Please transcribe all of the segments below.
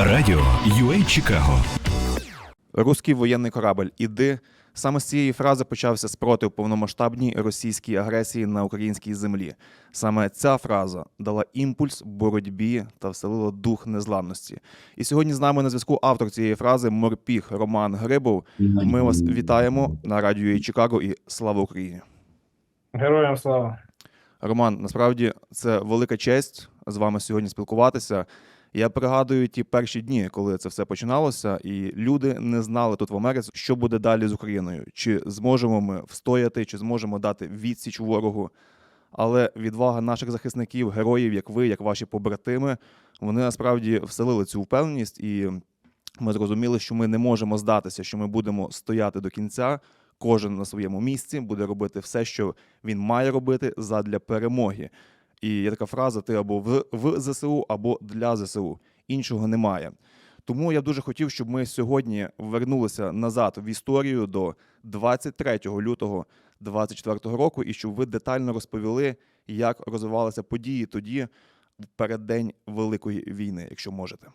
Радіо UA Чикаго. Руський воєнний корабль, іди. Саме з цієї фрази почався спротив повномасштабній російській агресії на українській землі. Саме ця фраза дала імпульс боротьбі та вселила дух незламності. І сьогодні з нами на зв'язку автор цієї фрази морпіг Роман Грибов. Ми вас вітаємо на радіо Чикаго і слава Україні. Героям слава. Роман, насправді це велика честь з вами сьогодні спілкуватися. Я пригадую ті перші дні, коли це все починалося, і люди не знали тут в Америці, що буде далі з Україною, чи зможемо ми встояти, чи зможемо дати відсіч ворогу. Але відвага наших захисників, героїв, як ви, як ваші побратими, вони насправді вселили цю впевненість, і ми зрозуміли, що ми не можемо здатися, що ми будемо стояти до кінця. Кожен на своєму місці буде робити все, що він має робити задля перемоги. І є така фраза: ти або в, в ЗСУ, або для ЗСУ. Іншого немає. Тому я дуже хотів, щоб ми сьогодні вернулися назад в історію до 23 лютого 24 року, і щоб ви детально розповіли, як розвивалися події тоді, в переддень Великої війни, якщо можете.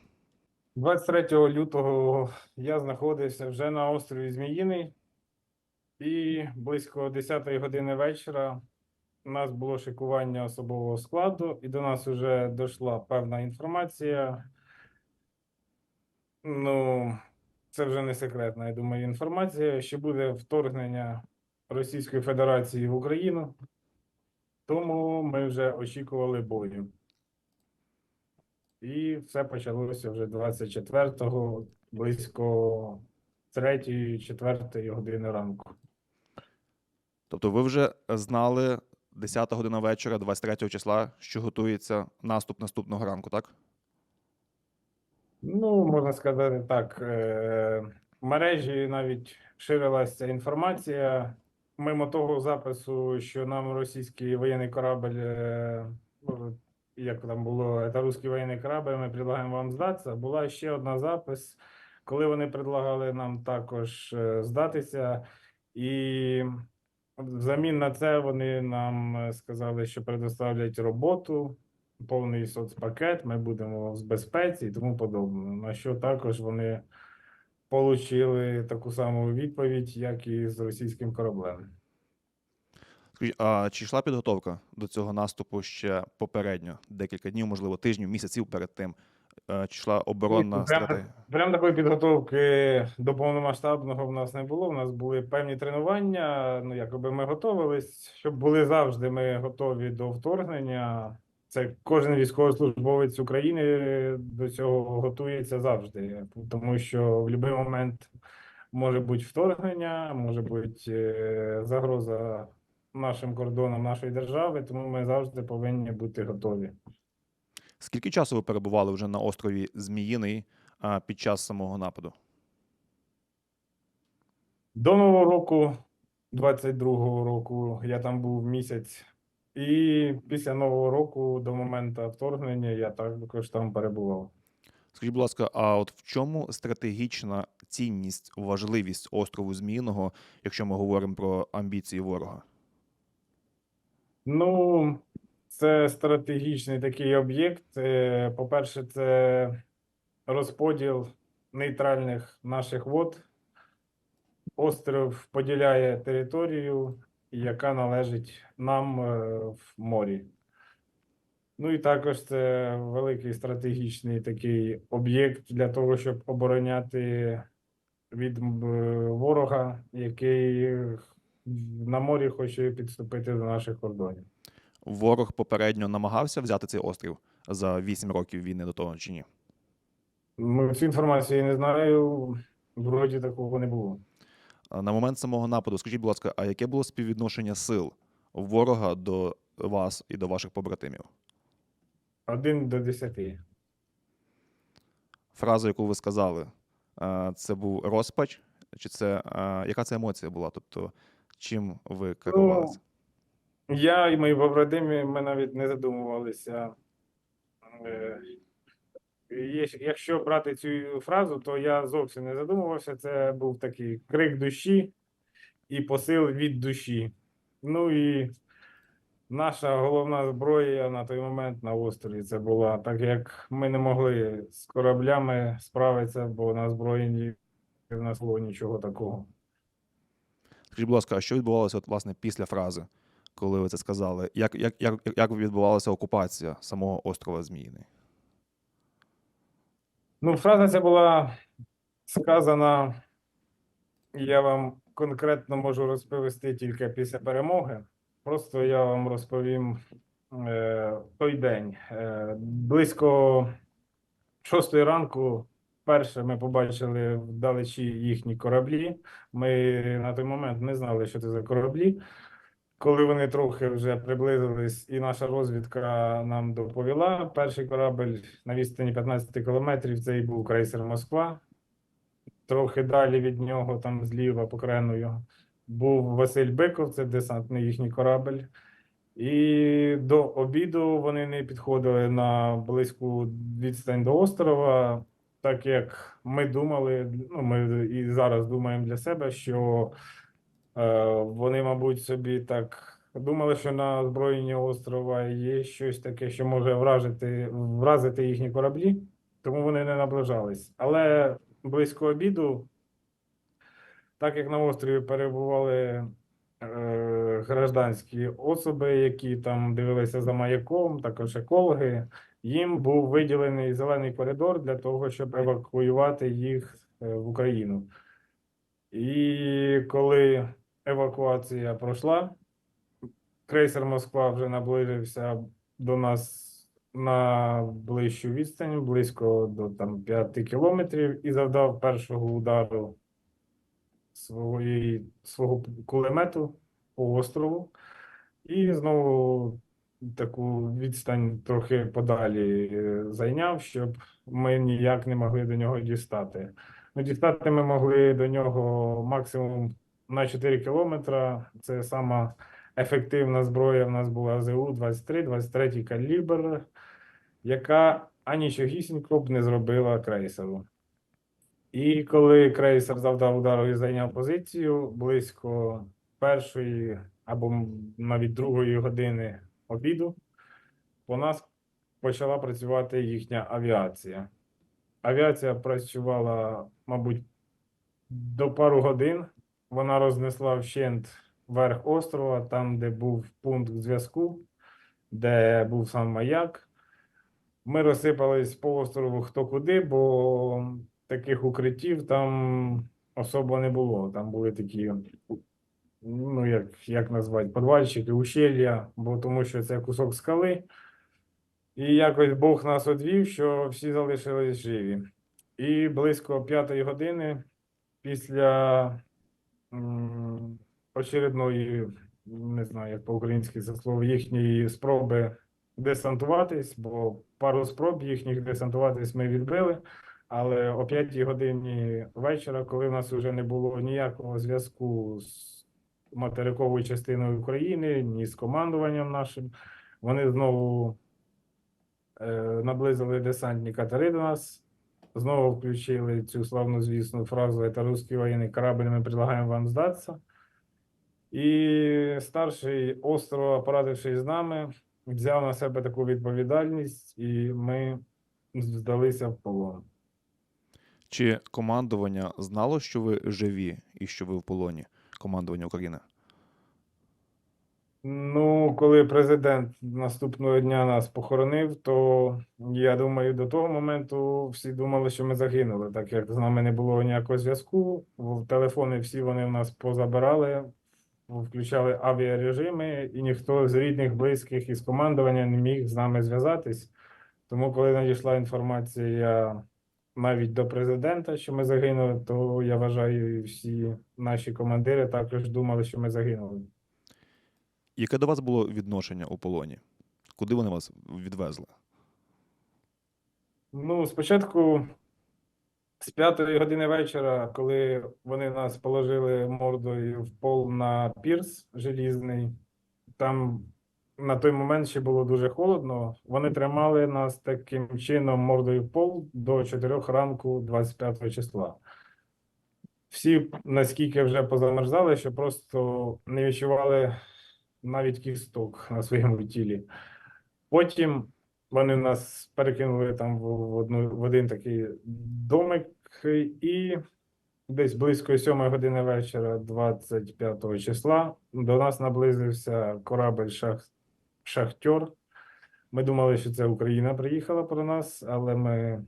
23 лютого я знаходився вже на острові Зміїний, і близько 10 години вечора у нас було шикування особового складу, і до нас вже дійшла певна інформація. Ну, це вже не секретна, я думаю, інформація, що буде вторгнення Російської Федерації в Україну. Тому ми вже очікували бою. І все почалося вже 24-го, близько 3-4 години ранку. Тобто, ви вже знали 10 година вечора, 23 числа, що готується наступ наступного ранку, так? Ну, можна сказати так, е, в мережі навіть ширилася інформація. Мимо того запису, що нам російський воєнний корабль, е, ну, як там було, це русський воєнний корабль, ми предлагаємо вам здатися. Була ще одна запис, коли вони предлагали нам також е, здатися, і взамін на це вони нам е, сказали, що предоставлять роботу, повний соцпакет, ми будемо в безпеці і тому подобне. На що також вони отримали таку саму відповідь, як і з російським кораблем. А чи йшла підготовка до цього наступу ще попередньо, декілька днів, можливо, тижнів, місяців перед тим? Е, Чи йшла оборонна прям- стратегія? Прям такої підготовки до повномасштабного в нас не було. У нас були певні тренування. Ну, якоби ми готувались, щоб були завжди ми готові до вторгнення. Це кожен військовослужбовець України до цього готується завжди, тому що в будь-який момент може бути вторгнення, може бути е, загроза нашим кордонам нашої держави, тому ми завжди повинні бути готові. Скільки часу ви перебували вже на острові Зміїний під час самого нападу? До Нового року, 22-го року, я там був місяць, і після Нового року, до моменту вторгнення, я також там перебував. Скажіть, будь ласка, а от в чому стратегічна цінність, важливість острову Зміїного, якщо ми говоримо про амбіції ворога? Ну, це стратегічний такий об'єкт. Е, По-перше, це розподіл нейтральних наших вод. Остров поділяє територію, яка належить нам е, в морі. Ну і також це великий стратегічний такий об'єкт для того, щоб обороняти від е, ворога, який на морі хоче підступити до наших кордонів. Ворог попередньо намагався взяти цей острів за 8 років війни до того чи ні? Ну, цю інформацію не знаю. Вроді такого не було. На момент самого нападу, скажіть, будь ласка, а яке було співвідношення сил ворога до вас і до ваших побратимів? Один до десяти. Фраза, яку ви сказали, це був розпач, чи це яка це емоція була? Тобто, чим ви керувалися? Я і мої побратими, ми навіть не задумувалися. Е, Якщо брати цю фразу, то я зовсім не задумувався. Це був такий крик душі і посил від душі. Ну і Наша головна зброя на той момент на острові це була, так як ми не могли з кораблями справитися, бо на зброї в нас було нічого такого. Скажіть, будь ласка, а що відбувалося от, власне після фрази, коли ви це сказали? Як, як, як, як відбувалася окупація самого острова Зміїний? Ну, фраза ця була сказана, я вам конкретно можу розповісти тільки після перемоги. Просто я вам розповім е, той день. Е, близько шостої ранку вперше ми побачили вдалечі їхні кораблі. Ми на той момент не знали, що це за кораблі. Коли вони трохи вже приблизились, і наша розвідка нам доповіла, перший корабель на відстані 15 кілометрів, це і був крейсер Москва. Трохи далі від нього, там зліва покреною, був Василь Биков, це десантний їхній корабель. І до обіду вони не підходили на близьку відстань до острова, так як ми думали, ну ми і зараз думаємо для себе, що Вони, мабуть, собі так думали, що на озброєнні острова є щось таке, що може вражити, вразити їхні кораблі, тому вони не наближались. Але близько обіду, так як на острові перебували е, гражданські особи, які там дивилися за маяком, також екологи, їм був виділений зелений коридор для того, щоб евакуювати їх е, в Україну. І коли евакуація пройшла, крейсер Москва вже наближився до нас на ближчу відстань, близько до там 5 кілометрів, і завдав першого удару своєї, свого кулемету по острову. І знову таку відстань трохи подалі е, зайняв, щоб ми ніяк не могли до нього дістати. Ну, дістати ми могли до нього максимум на 4 кілометра. Це сама ефективна зброя. В нас була ЗУ-23, 23 калібр, яка анічогісінько б не зробила крейсеру. І коли крейсер завдав удару і зайняв позицію близько першої або навіть другої години обіду, по нас почала працювати їхня авіація. Авіація працювала, мабуть, до пару годин. Вона рознесла вщент верх острова, там, де був пункт зв'язку, де був сам маяк. Ми розсипались по острову хто куди, бо таких укриттів там особо не було. Там були такі, ну як, як назвати, подвальчики, ущелья, бо тому що це кусок скали. І якось Бог нас одвів, що всі залишились живі. І близько п'ятої години після очередної, не знаю, як по-українськи це слово, їхньої спроби десантуватись, бо пару спроб їхніх десантуватись ми відбили. Але о п'ятій годині вечора, коли в нас вже не було ніякого зв'язку з материковою частиною України, ні з командуванням нашим, вони знову е, наблизили десантні катери до нас, знову включили цю славнозвісну фразу «Это русский воєнний корабль, ми предлагаємо вам здатися». І старший острова, порадившись з нами, взяв на себе таку відповідальність, і ми здалися в полон. Чи командування знало, що ви живі і що ви в полоні? Командування України? Ну, коли президент наступного дня нас похоронив, то я думаю, до того моменту всі думали, що ми загинули, так як з нами не було ніякого зв'язку. Телефони всі вони в нас позабирали, включали авіарежими, і ніхто з рідних, близьких із командування не міг з нами зв'язатись. Тому, коли надійшла інформація навіть до президента, що ми загинули, то я вважаю, всі наші командири також думали, що ми загинули. Яке до вас було відношення у полоні? Куди вони вас відвезли? Ну, спочатку з п'ятої години вечора, коли вони нас положили мордою в пол на пірс желізний, там на той момент ще було дуже холодно. Вони тримали нас таким чином мордою в пол до 4 ранку 25 числа. Всі наскільки вже позамерзали, що просто не відчували навіть кісток на своєму тілі. Потім вони нас перекинули там в, одну, в один такий домик, і десь близько 7 години вечора, 25 числа, до нас наблизився корабель шах, Шахтер. Ми думали, що це Україна приїхала про нас, але ми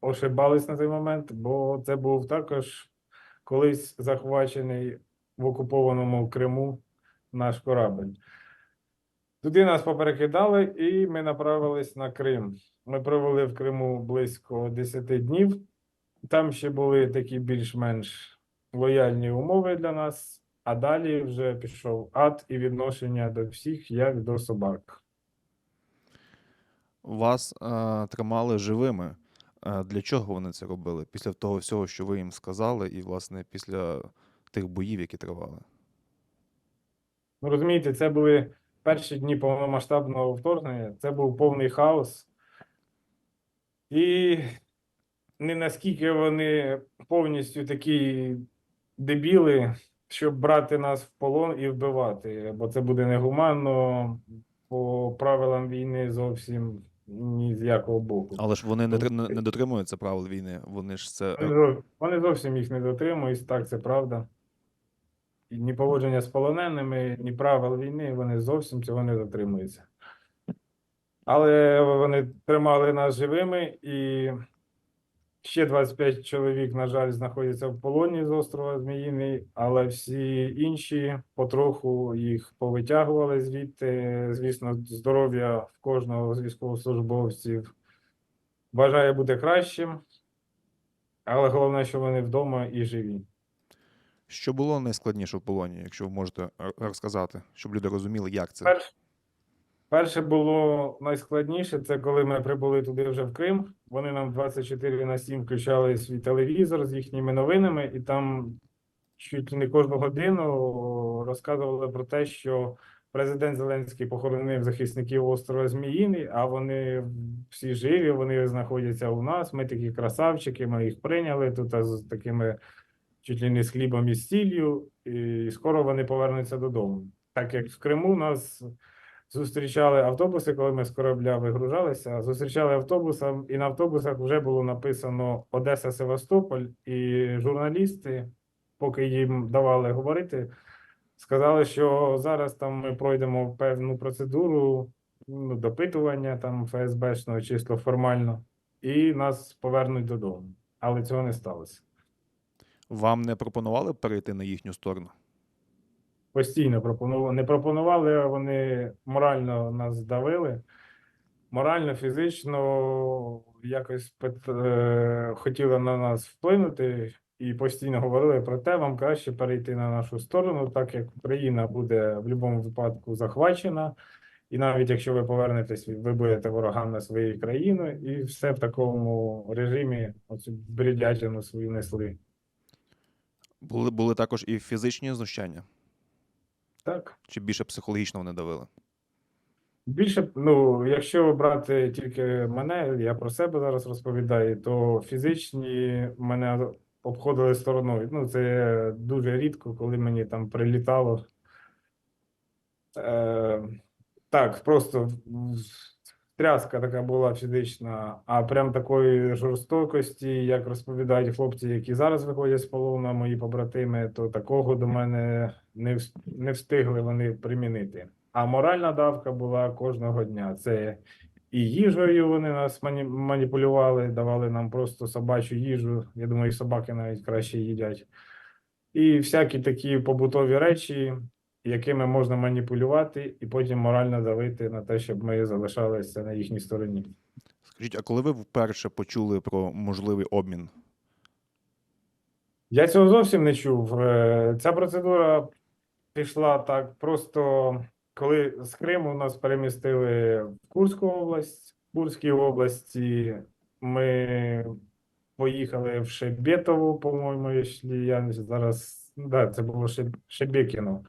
ошибались на той момент, бо це був також колись захвачений в окупованому Криму наш корабель. Туди нас поперекидали, і ми направились на Крим. Ми провели в Криму близько 10 днів. Там ще були такі більш-менш лояльні умови для нас, а далі вже пішов ад і відношення до всіх, як до собак. Вас е, тримали живими. Е, для чого вони це робили? Після того всього, що ви їм сказали, і, власне, після тих боїв, які тривали. Ну, розумієте, це були перші дні повномасштабного вторгнення, це був повний хаос. І не наскільки вони повністю такі дебіли, щоб брати нас в полон і вбивати, бо це буде негуманно по правилам війни зовсім ні з якого боку. Але ж вони не, не, не дотримуються правил війни. Вони ж це Вони зовсім їх не дотримують, так це правда. Ні поводження з полоненими, ні правил війни, вони зовсім цього не дотримуються. Але вони тримали нас живими, і ще 25 чоловік, на жаль, знаходяться в полоні з острова Зміїний, але всі інші потроху їх повитягували звідти. Звісно, здоров'я в кожного з військовослужбовців бажає бути кращим. Але головне, що вони вдома і живі. Що було найскладніше в полоні, якщо ви можете розказати, щоб люди розуміли, як це. Перше, перше було найскладніше, це коли ми прибули туди вже в Крим. Вони нам 24 на 7 включали свій телевізор з їхніми новинами, і там чуть не кожну годину розказували про те, що президент Зеленський похоронив захисників острова Зміїний, а вони всі живі, вони знаходяться у нас. Ми такі красавчики, ми їх прийняли тут з такими чуть ли не з хлібом і сіллю, і скоро вони повернуться додому. Так як в Криму нас зустрічали автобуси, коли ми з корабля вигружалися, зустрічали автобусом, і на автобусах вже було написано Одеса Севастополь, і журналісти, поки їм давали говорити, сказали, що зараз там ми пройдемо певну процедуру ну, допитування там ФСБшного чисто формально, і нас повернуть додому. Але цього не сталося. Вам не пропонували перейти на їхню сторону? постійно пропонували. Не пропонували, вони морально нас давили. Морально, фізично якось пит- е, хотіли на нас вплинути і постійно говорили про те, вам краще перейти на нашу сторону, так як Україна буде в будь-якому випадку захвачена. І навіть якщо ви повернетесь, ви будете ворогами своєї країни, і все в такому режимі оцю бредятину свою несли. Були, були також і фізичні знущання, Так. чи більше психологічно вони давили? Більше, ну, якщо брати тільки мене, я про себе зараз розповідаю, то фізичні мене обходили стороною. Ну, це дуже рідко, коли мені там прилітало. Е, так, просто тряска така була фізична, а прям такої жорстокості, як розповідають хлопці, які зараз виходять з полону, мої побратими, то такого до мене не, не встигли вони примінити. А моральна давка була кожного дня. Це і їжею вони нас мані- маніпулювали, давали нам просто собачу їжу. Я думаю, і собаки навіть краще їдять. І всякі такі побутові речі, якими можна маніпулювати, і потім морально давити на те, щоб ми залишалися на їхній стороні. Скажіть, а коли ви вперше почули про можливий обмін? Я цього зовсім не чув. Е, Ця процедура пішла так просто, коли з Криму нас перемістили в Курську область. В Курській області ми поїхали в Шебетову, по-моєму, якщо я зараз. Да, це було Шеб- Шебекіно.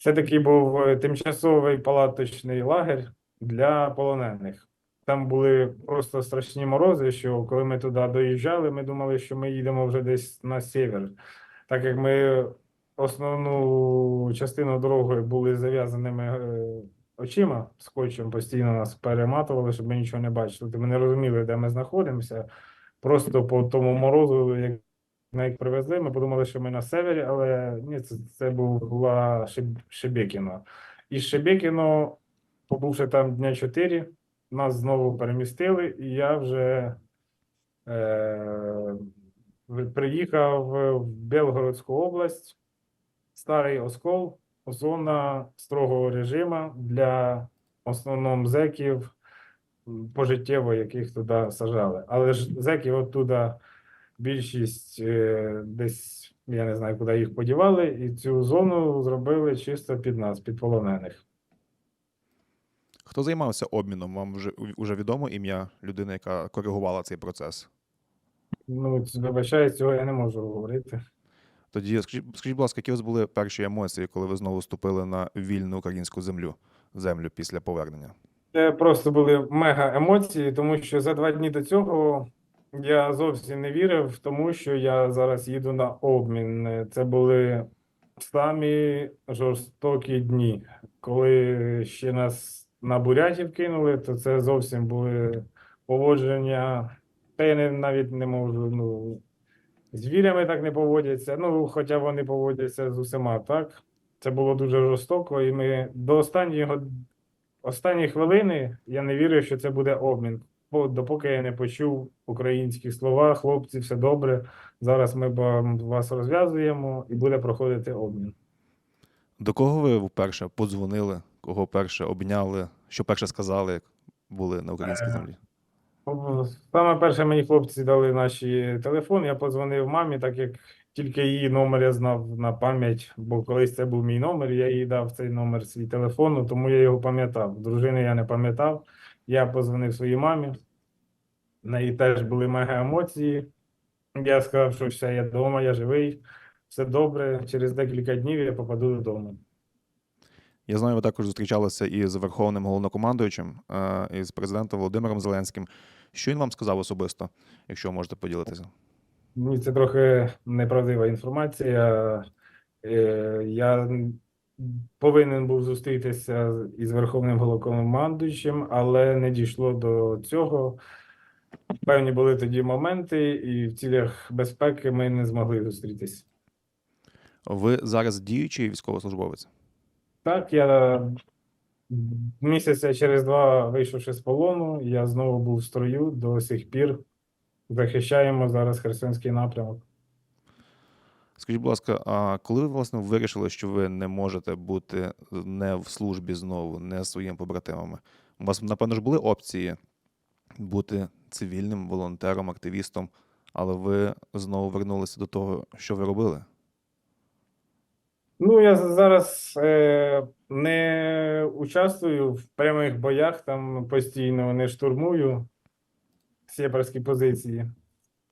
Це такий був е, тимчасовий палаточний лагерь для полонених. Там були просто страшні морози, що коли ми туди доїжджали, ми думали, що ми їдемо вже десь на север. Так як ми основну частину дороги були зав'язаними е, очима скотчем, постійно нас перематували, щоб ми нічого не бачили. Ми не розуміли, де ми знаходимося. Просто по тому морозу, як на як привезли, ми подумали, що ми на севері, але ні, це, це була Шебекіно. І Шебекіно, побувши там дня 4, нас знову перемістили, і я вже е, приїхав в Белгородську область, Старий Оскол, зона строгого режиму для основному зеків пожиттєво, яких туди сажали. Але ж зеків оттуда більшість е, десь, я не знаю, куди їх подівали, і цю зону зробили чисто під нас, під полонених. Хто займався обміном? Вам вже вже відомо ім'я людини, яка коригувала цей процес? Ну, вибачаю, цього я не можу говорити. Тоді скажіть, скажіть, будь ласка, які у вас були перші емоції, коли ви знову вступили на вільну українську землю, землю після повернення? Це просто були мега емоції, тому що за два дні до цього я зовсім не вірив, тому що я зараз їду на обмін. Це були самі жорстокі дні. Коли ще нас на бурятів кинули, то це зовсім були поводження. Та я не, навіть не можу. Ну, звірями так не поводяться. Ну, хоча вони поводяться з усіма, так? Це було дуже жорстоко, і ми до останнього Останні хвилини я не вірив, що це буде обмін. Допоки я не почув українські слова, хлопці, все добре. Зараз ми вас розв'язуємо і буде проходити обмін. До кого ви вперше подзвонили, кого перше обняли, що перше сказали, як були на українській Е, землі? Саме перше мені хлопці дали наші телефон. Я подзвонив мамі, так як тільки її номер я знав на пам'ять, бо колись це був мій номер, я їй дав цей номер свій телефону, тому я його пам'ятав. Дружини я не пам'ятав. Я подзвонив своїй мамі. В неї теж були мега емоції. Я сказав, що все, я вдома, я живий, все добре. Через декілька днів я попаду додому. Я знаю, ви також зустрічалися із верховним головнокомандуючим, е, із президентом Володимиром Зеленським. Що він вам сказав особисто, якщо можете поділитися? Це трохи неправдива інформація. Е, Я повинен був зустрітися із Верховним головнокомандуючим, але не дійшло до цього. Певні були тоді моменти, і в цілях безпеки ми не змогли зустрітися. Ви зараз діючий військовослужбовець? Так, я місяця через два, вийшовши з полону, я знову був в строю до сих пір. Захищаємо зараз Херсонський напрямок. Скажіть, будь ласка, а коли ви власне вирішили, що ви не можете бути не в службі знову, не своїми побратимами? У вас, напевно ж, були опції бути цивільним волонтером, активістом, але ви знову вернулися до того, що ви робили? Ну, я зараз е, не участвую в прямих боях, там постійно не штурмую сєпарські позиції.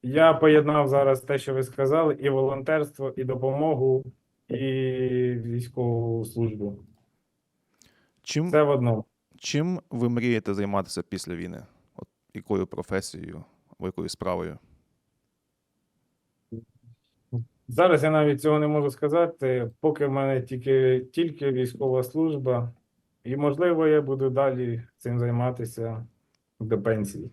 Я поєднав зараз те, що ви сказали, і волонтерство, і допомогу, і військову службу. Чим, Це в одному. чим ви мрієте займатися після війни? От якою професією, або якою справою? Зараз я навіть цього не можу сказати, поки в мене тільки, тільки військова служба, і можливо, я буду далі цим займатися до пенсії.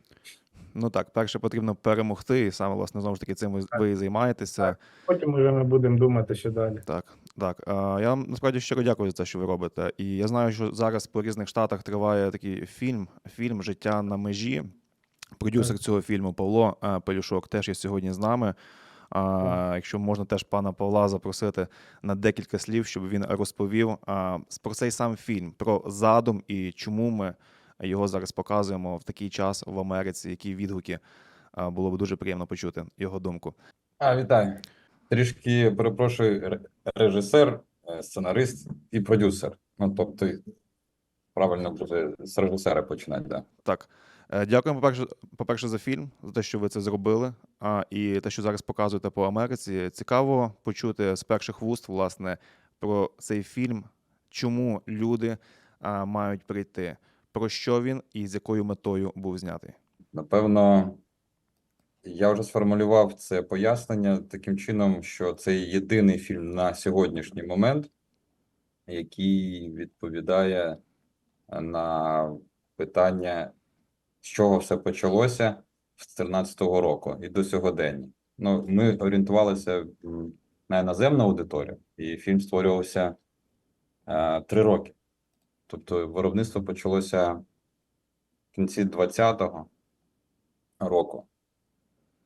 Ну так, перше потрібно перемогти, і саме власне знову ж таки цим ви, ви і займаєтеся. Потім вже ми будемо думати, що далі. Так, так. Я вам насправді щиро дякую за те, що ви робите. І я знаю, що зараз по різних штатах триває такий фільм, фільм Життя на межі. Продюсер Так. цього фільму Павло е, Пелюшок теж є сьогодні з нами. А, якщо можна теж пана Павла запросити на декілька слів, щоб він розповів а, про цей сам фільм, про задум і чому ми його зараз показуємо в такий час в Америці, які відгуки. Було б дуже приємно почути його думку. А, вітаю. Трішки перепрошую, режисер, е, сценарист і продюсер. Ну, тобто, правильно буде з режисера починати, да. Так. Е, Дякуємо, по-перше, по-перше, за фільм, за те, що ви це зробили. А, і те, що зараз показуєте по Америці. Цікаво почути з перших вуст, власне, про цей фільм, чому люди а, мають прийти, про що він і з якою метою був знятий. Напевно, Я вже сформулював це пояснення таким чином, що це єдиний фільм на сьогоднішній момент, який відповідає на питання, з чого все почалося з 13-го року і до сьогодення. Ну, ми орієнтувалися на іноземну аудиторію, і фільм створювався е, три роки. Тобто виробництво почалося в кінці 20-го року.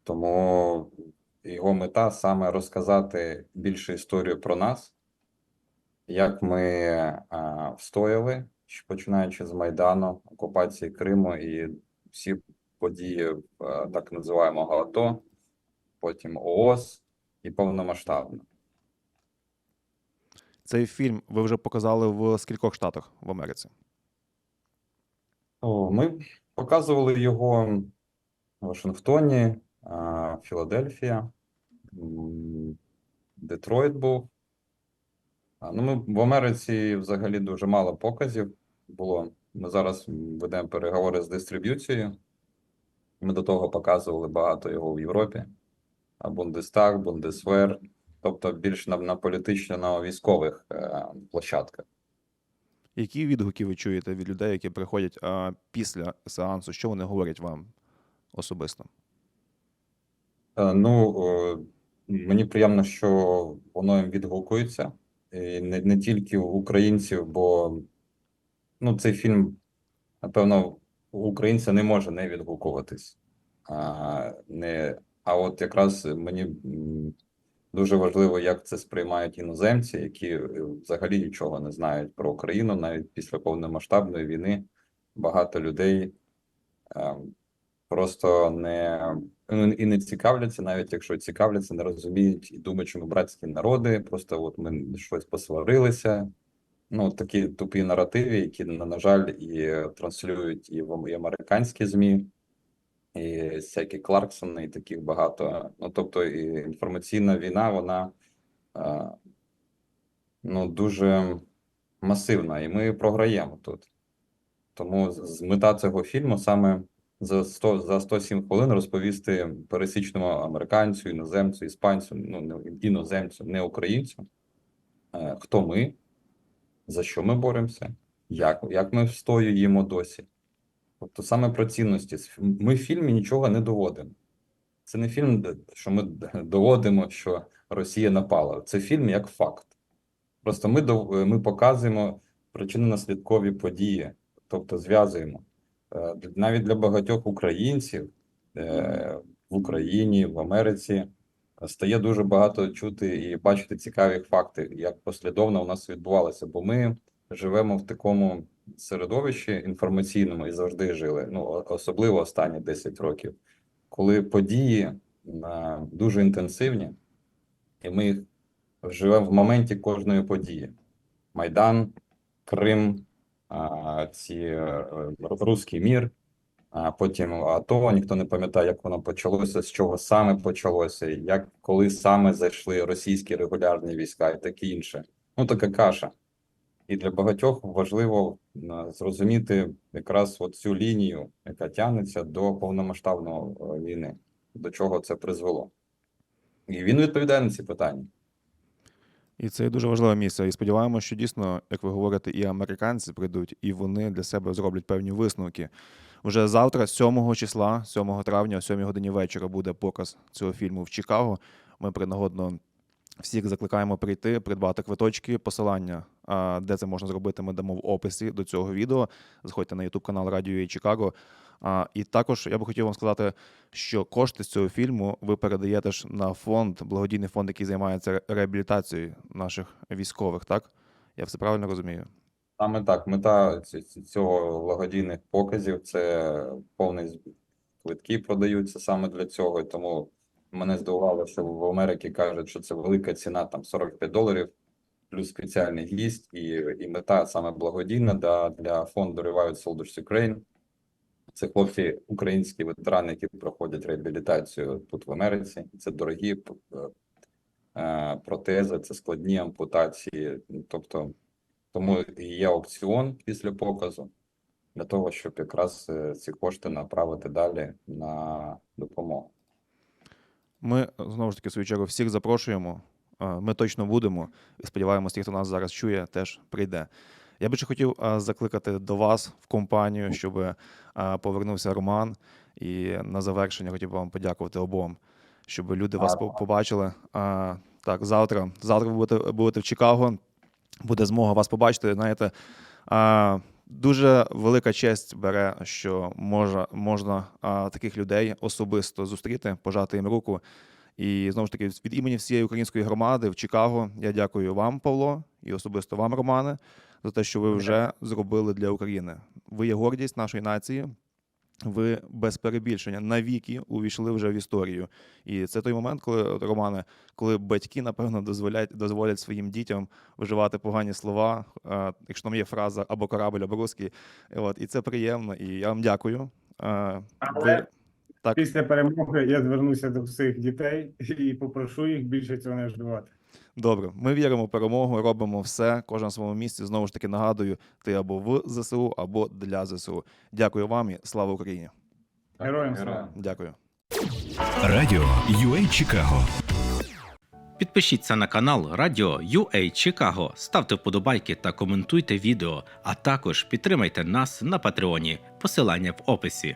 Тому його мета саме розказати більше історію про нас, як ми а, встояли, починаючи з Майдану, окупації Криму і всі події так називаємого АТО, потім ООС і повномасштабно. Цей фільм ви вже показали в скількох штатах в Америці? О, Ми показували його в Вашингтоні, Філадельфія, Детройт був. Ну, ми в Америці взагалі дуже мало показів було. Ми зараз ведемо переговори з дистриб'юцією. Ми до того показували багато його в Європі. А Бундестаг, Бундесвер, тобто більш на, на політично на військових е, площадках. Які відгуки ви чуєте від людей, які приходять а, після сеансу? Що вони говорять вам особисто? Е, Ну, е, мені приємно, що воно їм відгукується. І не, не тільки українців, бо ну, цей фільм, напевно, українця не може не відгукуватись. А, не, а от якраз мені дуже важливо, як це сприймають іноземці, які е, взагалі нічого не знають про Україну. Навіть після повномасштабної війни багато людей е, просто не ну, і не цікавляться, навіть якщо цікавляться, не розуміють і думають, що ми братські народи, просто от ми щось посварилися. Ну, такі тупі наративи, які, на, жаль, і транслюють і в американські ЗМІ, і всякі Кларксони, і таких багато. Ну, тобто, і інформаційна війна, вона е, ну, дуже масивна, і ми програємо тут. Тому з- мета цього фільму саме за 100, за 107 хвилин розповісти пересічному американцю, іноземцю, іспанцю, ну іноземцю, не українцю, е, хто ми, за що ми боремося, як, як ми встоюємо досі. Тобто саме про цінності. Ми в фільмі нічого не доводимо. Це не фільм, що ми доводимо, що Росія напала. Це фільм як факт. Просто ми, ми показуємо причинно-наслідкові події, тобто зв'язуємо. Е, Навіть для багатьох українців е, в Україні, в Америці стає дуже багато чути і бачити цікаві факти, як послідовно у нас відбувалося. Бо ми живемо в такому середовищі інформаційному і завжди жили. Ну, особливо останні 10 років, коли події е, дуже інтенсивні, і ми живемо в моменті кожної події: Майдан, Крим, ці е, Руський мір, а потім АТО. Ніхто не пам'ятає, як воно почалося, з чого саме почалося, як коли саме зайшли російські регулярні війська і таке інше. Ну, така каша. І для багатьох важливо е, зрозуміти якраз от цю лінію, яка тягнеться до повномасштабної е, війни, до чого це призвело. І він відповідає на ці питання. І це дуже важливе місце. І сподіваємося, що дійсно, як ви говорите, і американці прийдуть, і вони для себе зроблять певні висновки. Уже завтра, 7 числа, 7 травня, о 7 годині вечора, буде показ цього фільму в Чикаго. Ми принагодно всіх закликаємо прийти, придбати квиточки, посилання, де це можна зробити, ми дамо в описі до цього відео. Заходьте на YouTube канал Радіо Чикаго. І також я би хотів вам сказати, що кошти з цього фільму ви передаєте ж на фонд, благодійний фонд, який займається реабілітацією наших військових, так? Я все правильно розумію? Саме так, мета цього благодійних показів це повний. Квитки продаються саме для цього. Тому мене здивувало, що в Америці кажуть, що це велика ціна, там 45 доларів, плюс спеціальний гість, і, і мета саме благодійна да, для фонду Revive Soldiers Ukraine. Це хлопці, українські ветерани, які проходять реабілітацію тут в Америці. Це дорогі е, протези, це складні ампутації. Тобто тому є аукціон після показу для того, щоб якраз е, ці кошти направити далі на допомогу. Ми знову ж таки в свою чергу всіх запрошуємо. Е, Ми точно будемо. І сподіваємося, ті, хто нас зараз чує, теж прийде. Я би ще хотів е, закликати до вас в компанію, щоб е, повернувся Роман. І на завершення хотів би вам подякувати обом, щоб люди вас по- побачили. Так, завтра. Завтра ви будете, будете в Чикаго. Буде змога вас побачити. Знаєте, дуже велика честь бере, що можна, можна а, таких людей особисто зустріти, пожати їм руку. І знову ж таки, від імені всієї української громади в Чикаго я дякую вам, Павло, і особисто вам, Романе, за те, що ви вже зробили для України. Ви є гордість нашої нації. Ви без перебільшення навіки увійшли вже в історію. І це той момент, коли Романе, коли батьки, напевно, дозволять дозволять своїм дітям вживати погані слова, е, якщо там є фраза або корабль, або русський. От, і це приємно. І я вам дякую. Е, Але так. Після перемоги я звернуся до всіх дітей і попрошу їх більше цього не вживати. Добре, ми віримо в перемогу, робимо все, кожен на своєму місці. Знову ж таки нагадую, ти або в ЗСУ, або для ЗСУ. Дякую вам і слава Україні. Героям слава. Дякую. Радіо UA Чикаго. Підпишіться на канал Радіо UA Чикаго, ставте вподобайки та коментуйте відео, а також підтримайте нас на Патреоні. Посилання в описі.